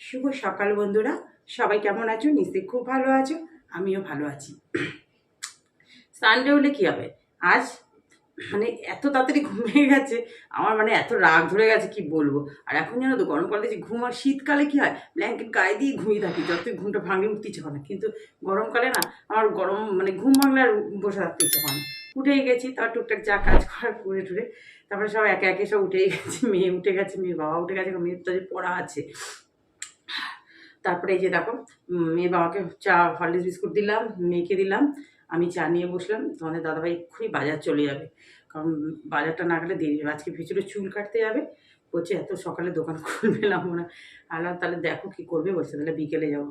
শুভ সকাল বন্ধুরা। সবাই কেমন আছো? নিশ্চয়ই খুব ভালো আছো। আমিও ভালো আছি। সানডে হলে কী হবে? আজ মানে এত তাড়াতাড়ি ঘুমিয়ে গেছে, আমার মানে এত রাগ ধরে গেছে, কি বলব? আর এখন জানো তো গরমকালে যে ঘুম আর শীতকালে কি হয়? ব্ল্যাঙ্কেট গায়ে দিয়ে ঘুমিয়ে থাকি, যতই ঘুমটা ভাঙলে উঠতে ইচ্ছে হয় না। কিন্তু গরমকালে না, আমার গরম মানে ঘুম ভাঙলে আর বসে থাকতে ইচ্ছে হয় না। উঠেই গেছি তার টুকটাক যা কাজ করার করে টুরে, তারপরে সব একে একে সব উঠেই গেছে, মেয়ে উঠে গেছে, মেয়ের বাবা উঠে গেছে, মেয়ের তো পড়া আছে। তারপরে এই যে দেখো মেয়ে বাবাকে চা, হরলিক্স বিস্কুট দিলাম, মেয়েকে দিলাম, আমি চা নিয়ে বসলাম, তোমাদের দাদাভাই খুবই বাজার চলে যাবে। কারণ বাজারটা না গেলে দেরি হবে, আজকে ভিতরে চুল কাটতে যাবে, বলছে এত সকালে দোকান খুলবে না মনে আল্লাহ তাহলে দেখো কী করবে, বলছে তাহলে বিকেলে যাব।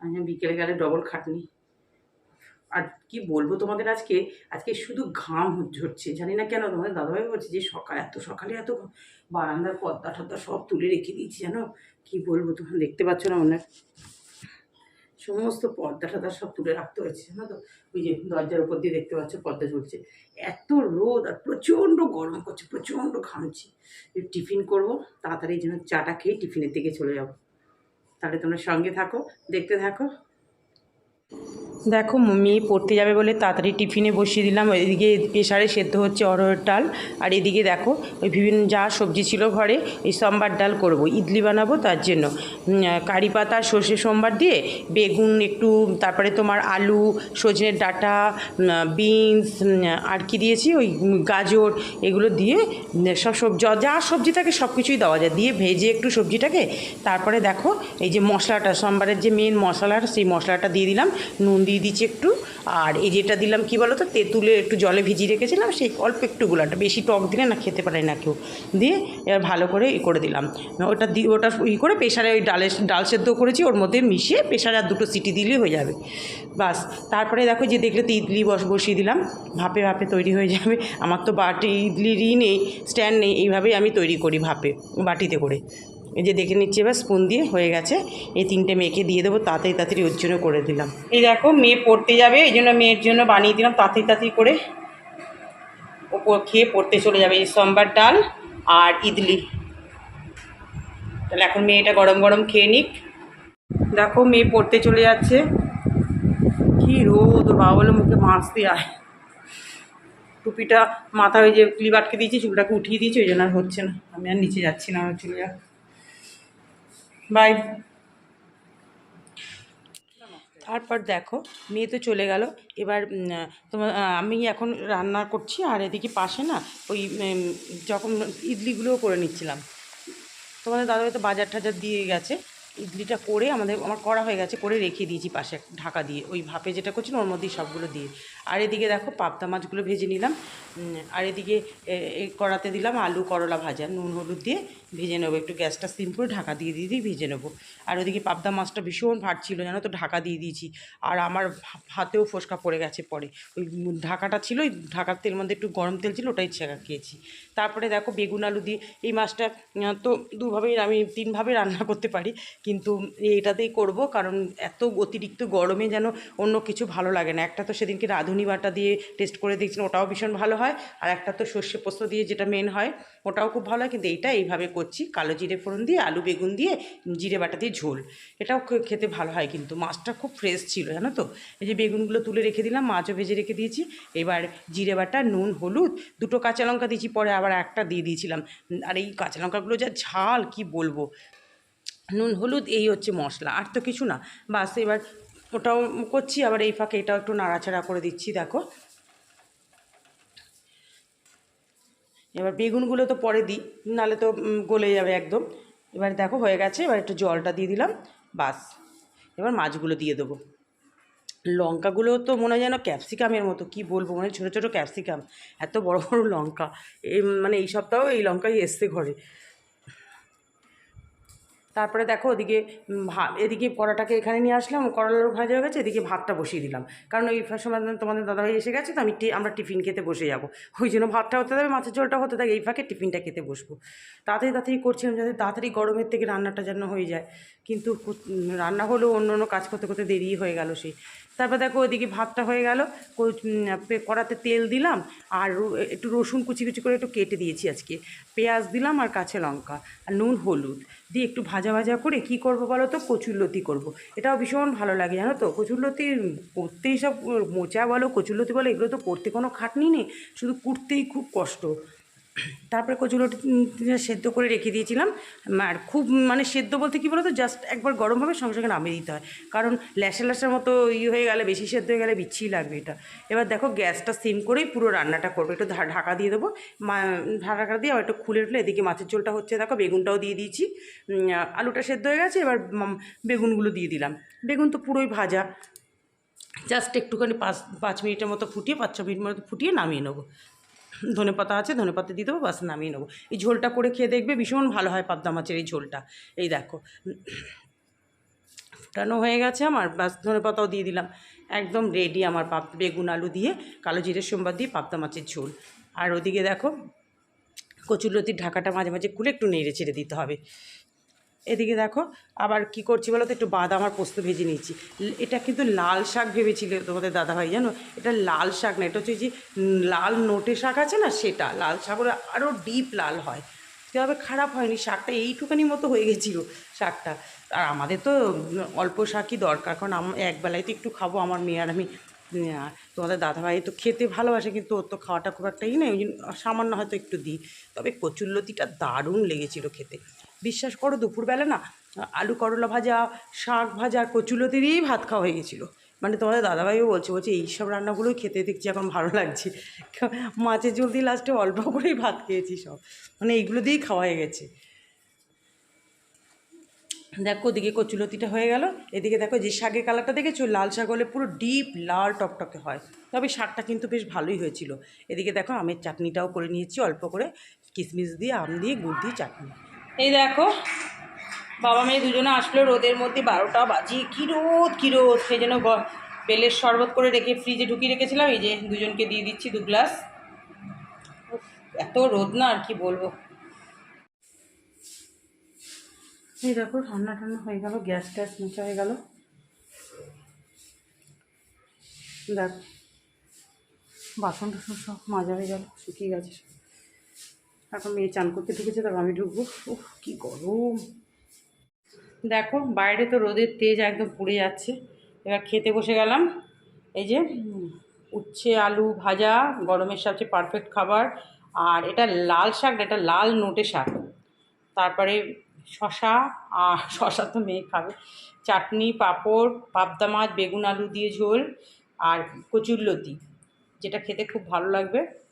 আমি বিকেলে গেলে ডবল খাটনি। আর কি বলব তোমাদের আজকে? আজকে শুধু ঘাম ঝরছে। জানি না কেন তোমাদের দাদাভাই বলছে যে সকাল, এত সকালে এত বারান্দার পর্দা টর্দা সব তুলে রেখে দিয়েছি জানো? কি বলব তোমরা দেখতে পাচ্ছ না মনে সমস্ত পর্দা টর্দা সব তুলে রাখতে হয়েছে জানো তো? ওই যে দরজার উপর দিয়ে দেখতে পাচ্ছ পর্দা ঝুলছে। এত রোদ আর প্রচণ্ড গরম করছে, প্রচণ্ড ঘামছি টিফিন করব, তাড়াতাড়ি যেন চাটা খেয়ে টিফিনের দিকে চলে যাব। তাহলে তোমরা সঙ্গে থাকো, দেখতে থাকো। দেখো মেয়ে পড়তে যাবে বলে তাড়াতাড়ি টিফিনে বসিয়ে দিলাম। এদিকে প্রেশারে সেদ্ধ হচ্ছে অরহর ডাল। আর এদিকে দেখো, ওই বিভিন্ন যা সবজি ছিল ঘরে, এই সোমবার ডাল করব। ইডলি বানাবো তার জন্য। কারি পাতা, সর্ষে সোমবার দিয়ে বেগুন একটু, তারপরে তোমার আলু সজনের ডাঁটা বিনস আর কি দিয়েছি? ওই গাজর, এগুলো দিয়ে সব সবজি যা সবজি থাকে সব কিছুই দেওয়া যায়। দিয়ে ভেজে একটু সবজিটাকে, তারপরে দেখো, এই যে মশলাটা, সোমবারের যে মেন মশলাটা, সেই মশলাটা দিয়ে দিলাম। নুন দিয়ে দিচ্ছি একটু। আর এই যেটা দিলাম, কি বলো তো তেঁতুলে একটু জলে ভিজিয়ে রেখেছিলাম, সেই অল্প একটু গুলাটা, বেশি টক দিলে না খেতে পারে না কেউ। দিয়ে এবার ভালো করে ই করে দিলাম। ওটা দিয়ে ওটা ই করে প্রেশারে ওই ডালে, ডাল সেদ্ধ করেছি, ওর মধ্যে মিশিয়ে প্রেশারে আর দুটো সিটি দিলেই হয়ে যাবে। বাস, তারপরে দেখো যে দেখলে তো ইডলি বস, বসিয়ে দিলাম। ভাপে ভাপে তৈরি হয়ে যাবে। আমার তো বাটি, ইডলিরই নেই, স্ট্যান্ড নেই, এইভাবেই আমি তৈরি করি ভাপে, বাটিতে করে। এই যে দেখে নিচ্ছি, এবার স্পুন দিয়ে হয়ে গেছে। এই তিনটে মেয়েকে দিয়ে দেবো তাড়াতাড়ি তাড়াতাড়ি ওর জন্য করে দিলাম। এই দেখো, মেয়ে পড়তে যাবে, এই জন্য মেয়ের জন্য বানিয়ে দিলাম তাড়াতাড়ি তাড়াতাড়ি করে ও খেয়ে পড়তে চলে যাবে। এই সোমবার ডাল আর ইডলি। তাহলে এখন মেয়েটা গরম গরম খেয়ে নিক। দেখো, মেয়ে পড়তে চলে যাচ্ছে। কি রোদ ওর বাবা বলে মুখে মাছ দিয়ে আয়। টুপিটা মাথা ওই যে ক্লিপ আটকে দিয়েছি, চুলটাকে উঠিয়ে দিয়েছি, ওই জন্য আর হচ্ছে না। আমি আর নিচে যাচ্ছি না চলে যা বাই। তারপর দেখো, মেয়ে তো চলে গেল। এবার তোমার আমি এখন রান্না করছি, আর এদিকে পাশে না ওই যখন ইডলিগুলোও করে নিচ্ছিলাম। তোমাদের দাদা হয়তো বাজার টাজার দিয়ে গেছে। ইডলিটা করে আমাদের, আমার করা হয়ে গেছে, করে রেখে দিয়েছি পাশে ঢাকা দিয়ে। ওই ভাপে যেটা করছিলাম ওর মধ্যেই সবগুলো দিয়ে। আর এদিকে দেখো পাবদা মাছগুলো ভেজে নিলাম। আর এদিকে কড়াতে দিলাম আলু করলা ভাজা। নুন হলুদ দিয়ে ভেজে নেব। একটু গ্যাসটা সিম করে ঢাকা দিয়ে দিয়ে দিয়ে ভেজে নেব। আর ওদিকে পাবদা মাছটা ভীষণ ফাটছিল, জানো তো? ঢাকা দিয়ে দিয়েছি। আর আমার হাতেও ফোসকা পড়ে গেছে পরে। ওই ঢাকাটা ছিল, ওই ঢাকার তেল মধ্যে একটু গরম তেল ছিল, ওটাই ছেঁকা খেয়েছি। তারপরে দেখো বেগুন আলু দিয়ে এই মাছটা তো দুভাবেই আমি তিনভাবে রান্না করতে পারি। কিন্তু এটাতেই করব, কারণ এত অতিরিক্ত গরমে যেন অন্য কিছু ভালো লাগে না। একটা তো সেদিনকে রাঁধুনি বাটা দিয়ে টেস্ট করে দেখছিলাম ওটাও ভীষণ ভালো হয়। আর একটা তো সর্ষে পোস্ত দিয়ে যেটা মেন হয়, ওটাও খুব ভালো হয়। কিন্তু এইটা এইভাবে করছি, কালো জিরে ফোড়ন দিয়ে, আলু বেগুন দিয়ে, জিরে বাটা দিয়ে ঝোল। এটাও খেতে ভালো হয় কিন্তু, মাছটা খুব ফ্রেশ ছিল, জানো তো? এই যে বেগুনগুলো তুলে রেখে দিলাম, মাছও ভেজে রেখে দিয়েছি। এবার জিরে বাটা, নুন, হলুদ, দুটো কাঁচা লঙ্কা দিয়েছি, পরে আবার একটা দিয়ে দিয়েছিলাম। আর এই কাঁচা লঙ্কাগুলো যা ঝাল, কি বলব? নুন, হলুদ, এই হচ্ছে মশলা, আর তো কিছু না। বাস, এবার ওটাও করছি, আবার এই ফাঁকে এটাও একটু নাড়াচাড়া করে দিচ্ছি, দেখো। এবার বেগুনগুলো তো পরে দিই নাহলে তো গলে যাবে একদম। এবার দেখো, হয়ে গেছে, এবার একটু জলটা দিয়ে দিলাম, বাস। এবার মাছগুলো দিয়ে দেবো। লঙ্কাগুলো তো মনে হয় যেন ক্যাপসিকামের মতো, কি বলব মানে ছোটো ছোটো ক্যাপসিকাম, এত বড় বড় লঙ্কা। এই মানে এই সপ্তাহেও এই লঙ্কাই এসছে ঘরে। তারপরে দেখো ওদিকে ভা- এদিকে কড়াটাকে এখানে নিয়ে আসলাম, করলার ভাজা হয়ে গেছে, এদিকে ভাতটা বসিয়ে দিলাম। কারণ ওই সময় তোমাদের দাদাভাই এসে গেছে, তো আমি আমরা টিফিন খেতে বসে যাব। ওই জন্য ভাতটা হতে থাকবে মাছের ঝোলটা হতে থাকে এই ফাঁকে টিফিনটা খেতে বসবো। তাড়াতাড়ি তাড়াতাড়ি করছিলাম যাতে তাড়াতাড়ি গরমের থেকে রান্নাটা যেন হয়ে যায়। কিন্তু রান্না হলেও অন্য অন্য কাজ করতে করতে দেরি হয়ে গেল সেই। তারপর দেখো ওইদিকে ভাতটা হয়ে গেল কড়াতে তেল দিলাম আর একটু রসুন কুচি কুচি করে একটু কেটে দিয়েছি আজকে। পেঁয়াজ দিলাম আর কাঁচা লঙ্কা আর নুন হলুদ। দিয়ে একটু ভাজা ভাজা করে কি করব বলো তো? কচুরলতি করব। এটাও ভীষণ ভালো লাগে, জানো তো? কচুরলতি করতেই সব মোচা বলো কচুরলতি বলো, এগুলো তো করতে কোনো খাটনি নেই। শুধু কুটতেই খুব কষ্ট। তারপরে কচুরলতি সেদ্ধ করে রেখে দিয়েছিলাম। আর খুব মানে সেদ্ধ বলতে কী বলতো? জাস্ট একবার গরম হবে সঙ্গে সঙ্গে নামিয়ে দিতে হয়। কারণ ল্যাসা ল্যাসার মতো ই হয়ে গেলে, বেশি সেদ্ধ হয়ে গেলে বিচ্ছি লাগবে এটা। এবার দেখো গ্যাসটা সিম করেই পুরো রান্নাটা করব। একটু ঢাকা দিয়ে দেবো। ঢাকা দিয়ে একটু খুলে উঠলে এদিকে মাছের ঝোলটা হচ্ছে। দেখো বেগুনটাও দিয়ে দিয়েছি। আলুটা সেদ্ধ হয়ে গেছে। এবার বেগুনগুলো দিয়ে দিলাম। বেগুন তো পুরোই ভাজা। জাস্ট একটুখানি পাঁচ পাঁচ মিনিটের মতো ফুটিয়ে পাঁচ ছ মিনিট মতো ফুটিয়ে নামিয়ে নেব। ধনে পাতা আছে ধনে পাতা দিয়ে দেবো বাস নামিয়ে নেব। এই ঝোলটা করে খেয়ে দেখবে, ভীষণ ভালো হয় পাবদা মাছের এই ঝোলটা। এই দেখো। ফুটানো হয়ে গেছে আমার বাস ধনে পাতাও দিয়ে দিলাম। একদম রেডি আমার পাপ বেগুন আলু দিয়ে কালো জিরের সোমবার দিয়ে পাবদা মাছের ঝোল। আর ওদিকে দেখো কচুরলতির ঢাকাটা মাঝে মাঝে খুলে একটু নেড়ে ছেড়ে দিতে হবে। এদিকে দেখো, আবার কি করছি বলো তো? একটু বাদাম আর পোস্ত ভেজে নিয়েছি। এটা কিন্তু লাল শাক ভেবেছিল তোমাদের দাদাভাই জানো? এটা লাল শাক না, এটা হচ্ছে যে লাল নোটে শাক আছে না, সেটা। লাল শাক আরও ডিপ লাল হয়। তবে খারাপ হয়নি, শাকটা এইটুখানি মতো হয়ে গেছিল, শাকটা। আর আমাদের তো অল্প শাকই দরকার, কারণ আম, একবেলায় তো একটু খাব, আমার মেয়ে আর আমি। তোমাদের দাদাভাই তো খেতে ভালোবাসে, কিন্তু ওর তো খাওয়াটা খুব একটা ই নেই, ওই জন্য সামান্য হয়তো একটু দিই। তবে কচুরলতিটা দারুণ লেগেছিল খেতে। বিশ্বাস করো, দুপুরবেলা না, আলু করলা ভাজা, শাক ভাজা কচুলতি দিয়েই ভাত খাওয়া হয়ে গেছিল। মানে তোমাদের দাদাভাইও বলছে বলছে এইসব রান্নাগুলোই খেতে দেখছি, এখন ভালো লাগছে। মাছের ঝোল দিয়ে লাস্টে অল্প করেই ভাত খেয়েছি সব। মানে এইগুলো দিয়েই খাওয়া হয়ে গেছে। দেখো, ওদিকে কচুলতিটা হয়ে গেল। এদিকে দেখো, যে শাকের কালারটা দেখেছ, লাল শাক হলে পুরো ডিপ, লাল টকটকে হয়। তবে শাকটা কিন্তু বেশ ভালোই হয়েছিল। এদিকে দেখো, আমের চাটনিটাও করে নিয়েছি অল্প করে। কিশমিশ দিয়ে, আম দিয়ে, গুড় দিয়ে চাটনি। এই দেখো, বাবা মেয়ে দুজনে আসলো রোদের মধ্যে বারোটা বাজিয়ে কী রোদ কী রোদ। সেই জন্য বেলের শরবত করে রেখে ফ্রিজে ঢুকিয়ে রেখেছিলাম। এই যে দুজনকে দিয়ে দিচ্ছি দু গ্লাস। এত রোদ না আর কি বলব। এই দেখো, ঠান্ডা ঠান্ডা হয়ে গেল, গ্যাস ট্যাস মোছা হয়ে গেল। দেখ বাসন টাসন সব মাজা হয়ে গেল, শুকিয়ে গেছে। এখন মেয়ে চান করতে ঢুকেছে, তারপর আমি ঢুকবো। উফ, কী গরম। দেখো, বাইরে তো রোদের তেজ একদম পুড়ে যাচ্ছে। এবার খেতে বসে গেলাম। এই যে উচ্ছে, আলু ভাজা, গরমের সবচেয়ে পারফেক্ট খাবার। আর এটা লাল শাক, এটা লাল নোটে শাক। তারপরে শশা, আর শশা তো মেয়ে খাবে। চাটনি, পাঁপড়, পাবদা মাছ, বেগুন, আলু দিয়ে ঝোল, আর কচুরলতি যেটা খেতে খুব ভালো লাগবে।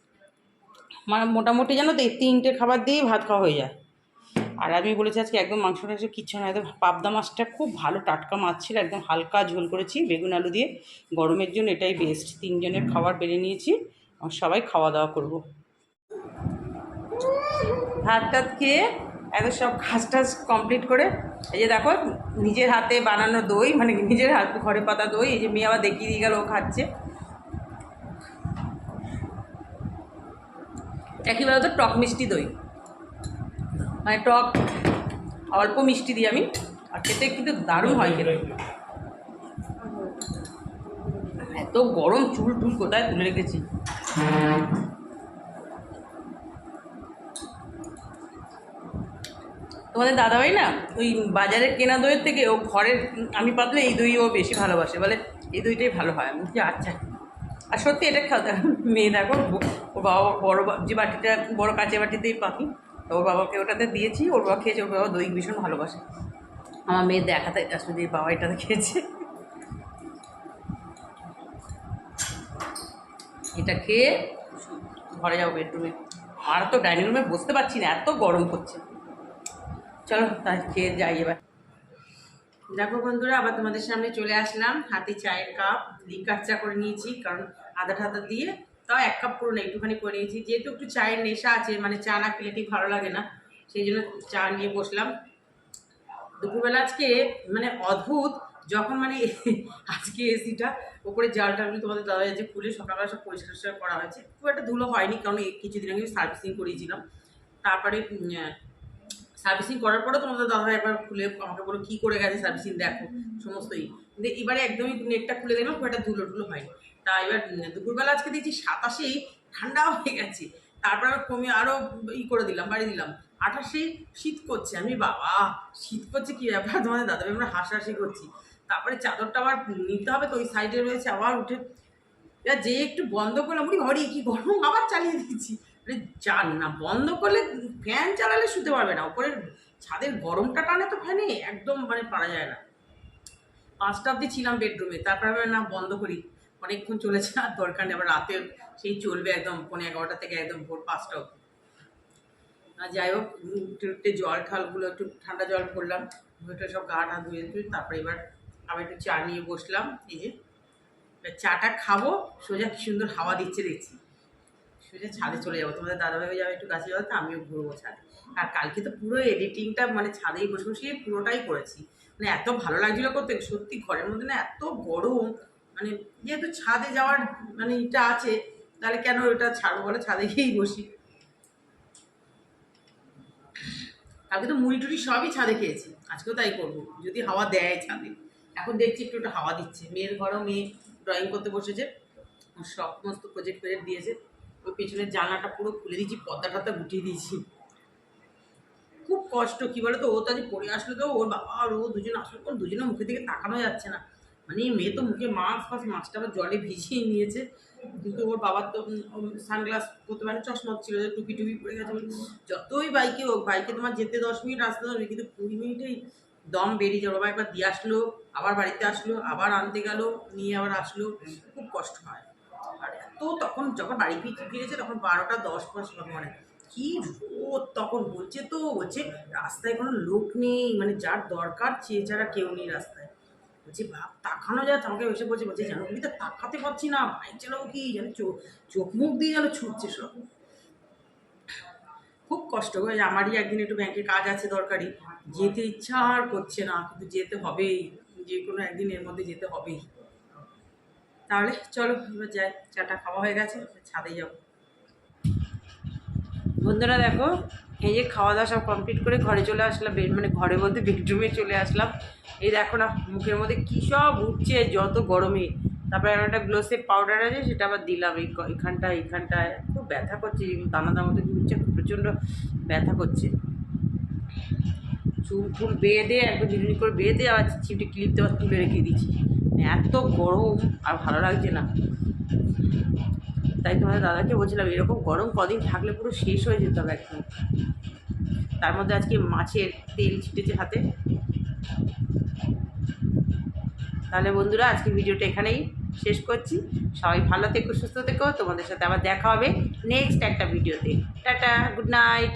মানে মোটামুটি জানো তো এই তিনটে খাবার দিয়েই ভাত খাওয়া হয়ে যায়। আর আমি বলেছি আজকে একদম মাংস টাংস কিচ্ছু না, একদম পাবদা মাছটা খুব ভালো টাটকা মাছ ছিল, একদম হালকা ঝোল করেছি, বেগুন আলু দিয়ে। গরমের জন্য এটাই বেস্ট তিনজনের খাবার বেড়ে নিয়েছি, আর সবাই খাওয়া দাওয়া করব। ভাত টাত খেয়ে একদম সব কাজ টাজ কমপ্লিট করে, এই যে দেখো, নিজের হাতে বানানো দই মানে নিজের হাত ঘরে পাতা দই, এই যে মেয়ে আবার দেখিয়ে দিয়ে গেল, ও খাচ্ছে। একই বলতো টক মিষ্টি দই। মানে টক, অল্প মিষ্টি দিই আমি, আর খেতে কিন্তু দারুণ হয় খেতে। এত গরম চুল টুল কোথায় তুলে রেখেছি? তোমাদের দাদাভাই না, ওই বাজারের কেনা দইয়ের থেকে ও ঘরের, আমি পাতলে এই দই ও বেশি ভালোবাসে, বলে এই দইটাই ভালো হয়। আমি আচ্ছা আর সত্যি এটা খাওয়া মেয়ে দেখো ওর বাবা বড় যে বাটিটা, বড় কাঁচের বাটিতেই পাখি। তো ওর বাবাকে ওটাতে দিয়েছি, ওর বাবা খেয়েছে, ওর বাবা দই ভীষণ ভালোবাসে। আমার মেয়ে দেখাতে আসলে বাবা এটাতে খেয়েছে। এটা খেয়ে ঘরে যাব বেডরুমে। আর তো ডাইনিং রুমে বসতে পারছি না, এত গরম করছে চলো তাই খেয়ে যাই এবার। দেখো বন্ধুরা, আবার তোমাদের সামনে চলে আসলাম। হাতে চায়ের কাপ লিকার চা করে নিয়েছি, কারণ আদা ঠাদা দিয়ে তাও এক কাপ পুরো না, একটুখানি করে নিয়েছি। যেহেতু একটু চায়ের নেশা আছে মানে চা না খেলে ঠিক ভালো লাগে না, সেই জন্য চা নিয়ে বসলাম। দুপুরবেলা আজকে মানে অদ্ভুত, যখন মানে আজকে এসিটা, ওপরে জালটা আমি তোমাদের দাদা যে খুলে সকালবেলা সব পরিষ্কার করা হয়েছে, খুব একটা ধুলো হয়নি, কারণ কিছুদিন আগে সার্ভিসিং করিয়েছিলাম। তারপরে সার্ভিসিং করার পরে তোমাদের দাদা একবার খুলে আমাকে বলো কী করে গেছে সার্ভিসিং দেখো, সমস্তই। কিন্তু এবারে একদমই নেটটা খুলে দেখলাম, খুব একটা ধুলো টুলো হয়নি। তা এবার দুপুরবেলা আজকে দেখছি সাতাশেই ঠান্ডা হয়ে গেছে। তারপর আবার কমে আরও ই করে দিলাম বাড়ি দিলাম। আঠাশে শীত করছে। আমি, বাবা, শীত করছে কী ব্যাপার? তোমাদের দাদা আমরা হাসাহাসি করছি। তারপরে চাদরটা আবার নিতে হবে তো, ওই সাইডে রয়েছে। আবার উঠে যে একটু বন্ধ করলাম। বলি ঘরে কি গরম? আবার চালিয়ে দিচ্ছি মানে যান না, বন্ধ করলে ফ্যান চালালে শুতে পারবে না। ওপরের ছাদের গরমটা টানে তো ফ্যানে একদম মানে পারা যায় না। পাঁচটা অব্দি ছিলাম বেডরুমে তারপর আমি না, বন্ধ করি। অনেকক্ষণ চলেছে, আর দরকার নেই, আবার রাতে সেই চলবে একদম পনেরো এগারোটা থেকে একদম ভোর পাঁচটা অবধি। আর যাই হোক, একটু জল ঠালগুলো, একটু ঠান্ডা জল করলাম ওইটা সব গা টা ধুয়ে ধুয়ে তারপরে এবার আবার একটু চা নিয়ে বসলাম, এই যে চাটা খাব, সোজা কি সুন্দর হাওয়া দিচ্ছে দেখছি। সোজা ছাদে চলে যাব। তোমাদের দাদাভাই যাবে একটু গাছে যাবে আমিও ঘুরবো ছাদে। আর কালকে তো পুরো এডিটিংটা মানে ছাদেই বসে বসে পুরোটাই করেছি। মানে এত ভালো লাগছিল করতে, সত্যি ঘরের মধ্যে না এত গরম। মানে যেহেতু ছাদে যাওয়ার মানে এটা আছে, তাহলে কেন ওটা ছাড়বো বলে? ছাদে গিয়েই বসি। কালকে তো মুড়ি টুড়ি সবই ছাদে খেয়েছি। আজকেও তাই করব। যদি হাওয়া দেয় ছাদে। এখন দেখছি একটু একটু হাওয়া দিচ্ছে। মেয়ের ঘরেও মেয়ে ড্রয়িং করতে বসেছে। সমস্ত প্রজেক্ট প্রজেক্ট দিয়েছে। ওই পেছনের জানলাটা পুরো খুলে দিয়েছি, পর্দা টর্দা গুটিয়ে দিয়েছি। খুব কষ্ট, কি বলো তো ও তো আজ পড়ে আসলো তো, ওর বাবা আর ও দুজন আসলো পর দুজনের মুখের দিকে তাকানো যাচ্ছে না। মানে মেয়ে তো মুখে মাস্ক ফাস্ক মাস্কটা আবার জলে ভিজিয়ে নিয়েছে। কিন্তু ওর বাবার তো সানগ্লাস করতে পারে, চশমা ছিল টুপি টুপি পড়ে গেছে। যতই বাইকে হোক, বাইকে তোমার যেতে দশ মিনিট, আসতে হবে কিন্তু কুড়ি মিনিটেই দম বেরিয়ে যাবে বাবা একবার দিয়ে আসলো, আবার বাড়িতে আসলো, আবার আনতে গেল, নিয়ে আবার আসলো। খুব কষ্ট হয়। তখন যখন বাড়ি ফিরে- ফিরেছে তখন বারোটা দশ পাঁচ মানে কি রোদ তখন বলছে তো, বলছে রাস্তায় কোনো লোক নেই মানে যার দরকার সে ছাড়া কেউ নেই রাস্তায়। বলছে ভাব তাকানো যাচ্ছে আমাকে এসে বলছে বলছে জানো তুমি তো তাকাতে পারছি না বাইক চালাবো কি, যেন চোখ মুখ দিয়ে যেন ছুটছে সব। খুব কষ্ট হয়ে আমারই একদিন একটু ব্যাংকে কাজ আছে দরকারি, যেতে ইচ্ছা আর করছে না, কিন্তু যেতে হবেই, যে কোনো একদিন এর মধ্যে যেতে হবেই। তাহলে চলো, এবার যাই। চাটা খাওয়া হয়ে গেছে ছাদে যাব। বন্ধুরা দেখো, এই যে খাওয়া দাওয়া সব কমপ্লিট করে ঘরে চলে আসলাম মানে ঘরের মধ্যে বেডরুমে চলে আসলাম। এই দেখো না, মুখের মধ্যে কী সব উঠছে, যত গরমে। তারপরে একটা গ্লোসের পাউডার আছে, সেটা আবার দিলাম এই এখানটায় এখানটায় খুব ব্যথা করছে দানা দানা কি উঠছে প্রচণ্ড ব্যথা করছে। চুল ফুল বেঁধে, একদম ঝিলমিল করে বেঁধে, আবার চিপটি ক্লিপ দেওয়া তুলে রেখে মানে এত গরম আর ভালো লাগছে না। তাই তোমাদের দাদাকে বলছিলাম, এরকম গরম কদিন থাকলে পুরো শেষ হয়ে যেত হবে একদম। তার মধ্যে আজকে মাছের তেল ছিটেছে হাতে। তাহলে বন্ধুরা আজকে ভিডিওটা এখানেই শেষ করছি। সবাই ভালো থেকো, সুস্থ থেকো। তোমাদের সাথে আবার দেখা হবে নেক্সট একটা ভিডিওতে। Tata, good night.